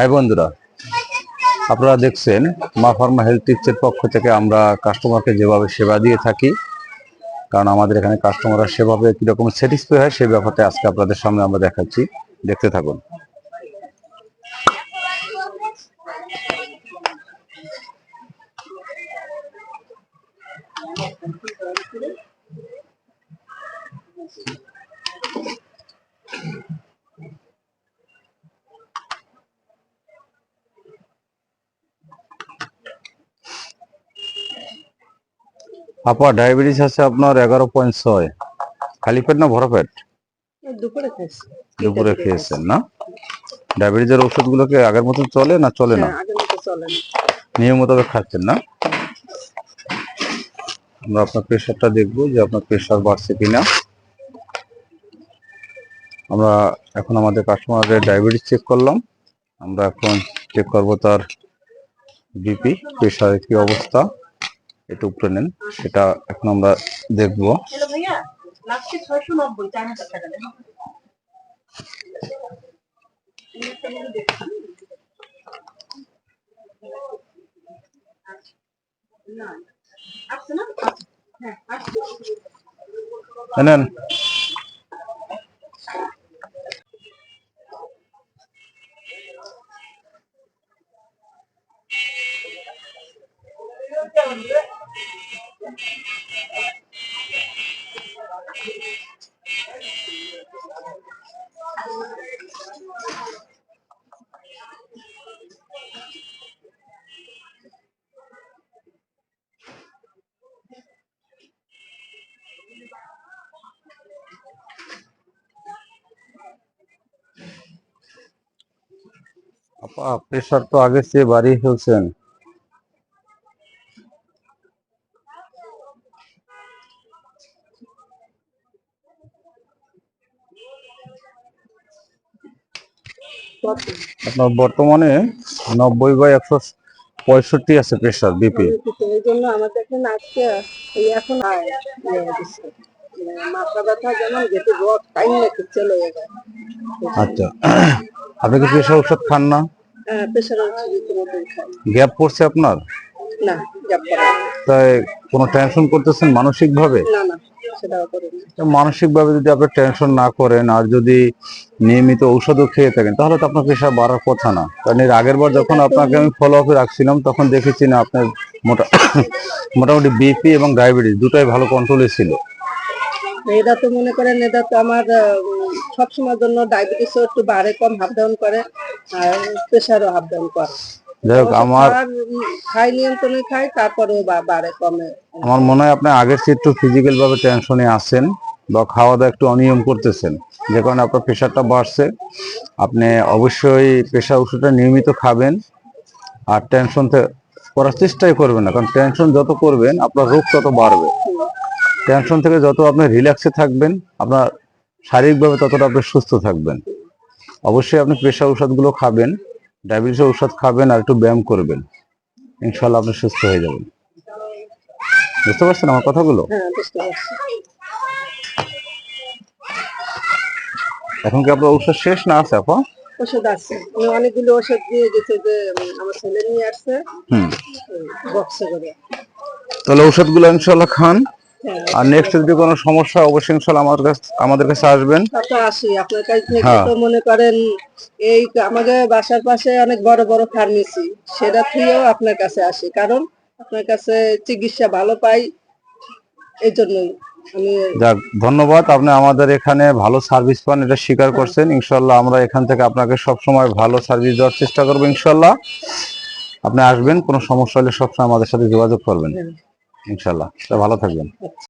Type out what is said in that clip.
হ্যাঁ বন্ধুরা, আপনারা দেখছেন মা ফার্মা হেলথ টিপসের পক্ষ থেকে আমরা কাস্টমারকে যেভাবে সেবা দিয়ে থাকি, কারণ আমাদের এখানে কাস্টমাররা সেভাবে কীরকম স্যাটিসফাই হয় সেই ব্যাপারটা আজকে আপনাদের সামনে আমরা দেখাচ্ছি। দেখতে থাকুন। আপা ডায়াবেটিস আছে আপনার এগারো পয়েন্ট ছয়। খালি পেট না ভরা পেট? দুপুরে খেয়েছেন না? ডায়াবেটিসের ওষুধগুলোকে আগের মতো চলে না চলে না? হ্যাঁ, চলে না। নিয়ম মোতাবেক খাচ্ছেন না? আমরা আপনার প্রেশারটা দেখব যে আপনার প্রেশার বাড়ছে কিনা। আমরা এখন আমাদের কাস্টমারের ডায়াবেটিস চেক করলাম। আমরা এখন চেক করব তার বিপি প্রেশারের কি অবস্থা। একটু উপরে নেন সেটা এখন আমরা দেখব। হ্যালো ভাইয়া আপা প্রেশার তো আগের চেয়ে বাড়িয়ে ফেলছেন। আপনার বর্তমানে নব্বই বাই একশো পঁয়ষট্টি আছে প্রেশার বিপি এই জন্য আমাদের এখানে আজকে এই এখন আয় ইয়ে। মানে মাথা ব্যথা যেমন যেতে রোগ টাইম লেগে চলে যায় আচ্ছা। আপনি কি প্রেশার ওষুধ খান না? গ্যাপ পড়ছে আপনার? না গ্যাপ করে তাই কোনো টেনশন করতেছেন মানসিক ভাবে না না। মানসিক ভাবে যদি আপনি টেনশন না করেন আর যদি নিয়মিত ঔষধও খেয়ে থাকেন তাহলে তো আপনার প্রেশার বাড়ার কথা না। কারণ এর আগের বার যখন আপনাকে আমি ফলো আপে রাখছিলাম তখন দেখেছি না আপনার মোটা মোটামুটি বিপি এবং ডায়াবেটিস দুটাই ভালো কন্ট্রোলে ছিল। এটা তো মনে করেন এটা তো আমার সবসময়ের জন্য ডায়াবেটিসও একটু বাড়ে কম হাফ ডাউন করে। আর প্রেশারও হাফ ডাউন করে। যাই আমার খাই নিয়ন্ত্রণে খাই তারপরেও বাড়ে কমে। আমার মনে হয় আপনি আগের চেয়ে একটু ফিজিক্যাল ভাবে টেনশনে আছেন বা খাওয়া দাওয়া একটু অনিয়ম করতেছেন। যে কারণে আপনার প্রেশারটা বাড়ছে। আপনি অবশ্যই প্রেশার ওষুধটা নিয়মিত খাবেন আর টেনশন করার চেষ্টাই করবেন না। কারণ টেনশন যত করবেন আপনার রোগ তত বাড়বে। টেনশন থেকে যত আপনি রিল্যাক্সে থাকবেন আপনার শারীরিকভাবে ততটা আপনি সুস্থ থাকবেন। অবশ্যই আপনি প্রেশার ওষুধগুলো খাবেন ডায়াবেটিসের ওষুধ খাবেন আর একটু ব্যায়াম করবেন। ইনশাল্লাহ আপনি সুস্থ হয়ে যাবেন। বুঝতে পারছেন আমার কথাগুলো? হ্যাঁ এখন কি আপনার ঔষধ শেষ না আছে আপা? ওষুধ আছে। অনেকগুলো ওষুধ দিয়ে গেছে যে আমার ছেলে নিয়ে আসছে। হুম। বক্সে করে। তাহলে ঔষধগুলো ইনশাল্লাহ খান। আর নেক্সট যদি কোনো সমস্যা হয়, অবশ্যই ইনশাল্লাহ আমার কাছে আমাদের কাছে আসবেন। আসি। আপনার কাছ থেকে হ্যাঁ। তো মনে করেন এই আমাদের বাসার পাশে অনেক বড় বড় ফার্মেসি সেটা থেকেও আপনার কাছে আসি। কারণ আপনার কাছে চিকিৎসা ভালো পাই এই জন্যই যাক ধন্যবাদ। আপনি আমাদের এখানে ভালো সার্ভিস পান এটা স্বীকার করছেন। ইনশাল্লাহ আমরা এখান থেকে আপনাকে সব সময় ভালো সার্ভিস দেওয়ার চেষ্টা করব ইনশাল্লাহ। আপনি আসবেন কোনো সমস্যা হলে সবসময় আমাদের সাথে যোগাযোগ করবেন। ইনশাল্লাহ। ভালো থাকবেন।